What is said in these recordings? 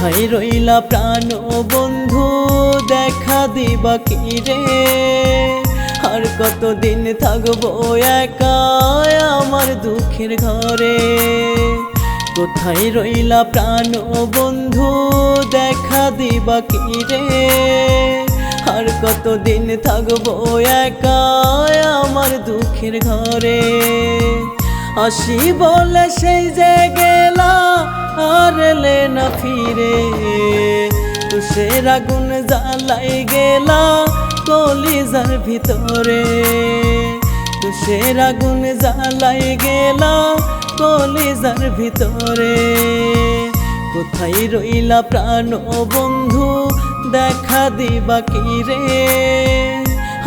কোথায় রইলা প্রাণ বন্ধু? দেখা দিবা কি রে? আর কতদিন থাকব একা আমার দুঃখের ঘরে? কোথায় রইলা প্রাণ বন্ধু? দেখা দিবা কি রে? আর কতদিন থাকব একা আমার দুঃখের ঘরে? আসি বলে সেই যে গেলা আর এলে না ফিরে। তুষের আগুন জ্বালাই গেলা কলিজার ভিতরে। তুষের আগুন জ্বালাই গেলা কলিজার ভিতরে। কোথায় রইলা প্রাণ বন্ধু, দেখা দিবা কি রে?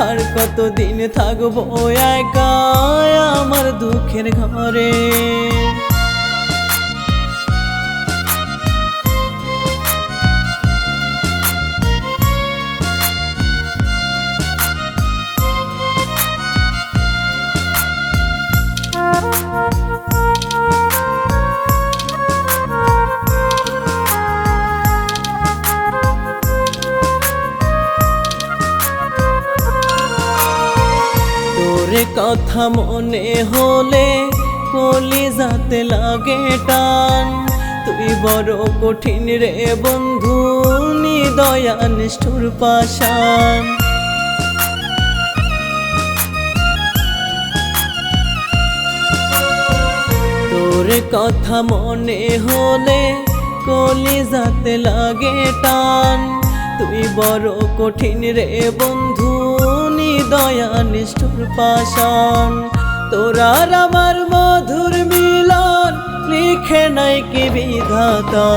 আর কতদিন থাকব একা আমার দুঃখের ঘরে? কথা মনে হলে কলি যাতে লাগে টান। তুই বড় কঠিন রে বন্ধু, নিদয়া নিষ্ঠুর পাশান তোর কথা মনে হলে কলি যাতে লাগে টান। তুই বড় কঠিন রে বন্ধু নিদয়া নিষ্ঠুর পাশান তোরার আমার মধুর মিলন লিখে নাই কি বিধাতা।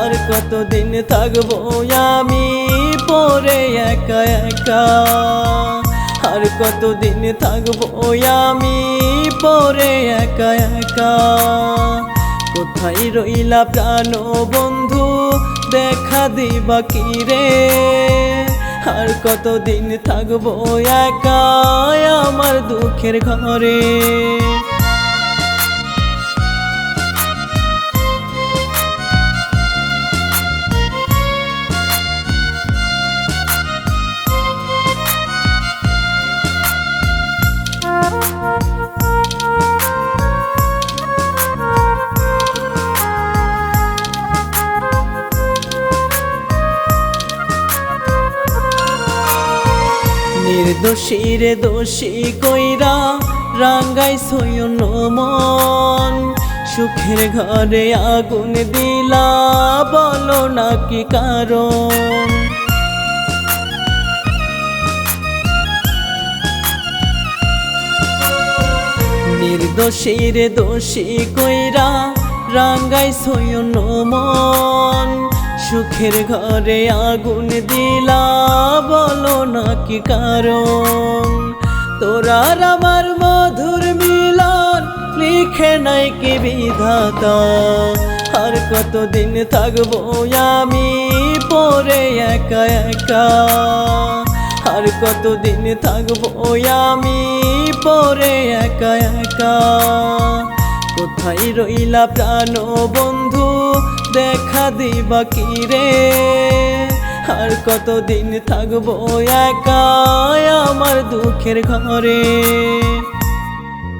আর কতদিন থাকব আমি পরে একা একা। আর কতদিন থাকব আমি পরে একা একা। কোথায় রইলা প্রাণ বন্ধু, দেখা দিবা কি রে? আর কতদিন থাকব একা আমার দুঃখের ঘরে? নির্দোষীর দোষী কইরা রাঙ্গাই সৈন্য মন সুখের ঘরে আগুন দিলা বলো নাকি কারণ? নির্দোষীর দোষী কইরা রাঙ্গাই সৈন্য মন সুখের ঘরে আগুন দিলা, বলো না কি কারণ তোরার আমার মধুর মিলন, লিখে নাই কি বিধাতা? আর কতদিন থাকব আমি পরে একা একা? আর কতদিন থাকব আমি পরে একা একা? কোথায় রইলা প্রাণ বন্ধু দেখা দিবা কি রে? আর কতদিন থাকব একা আমার দুঃখের ঘরে?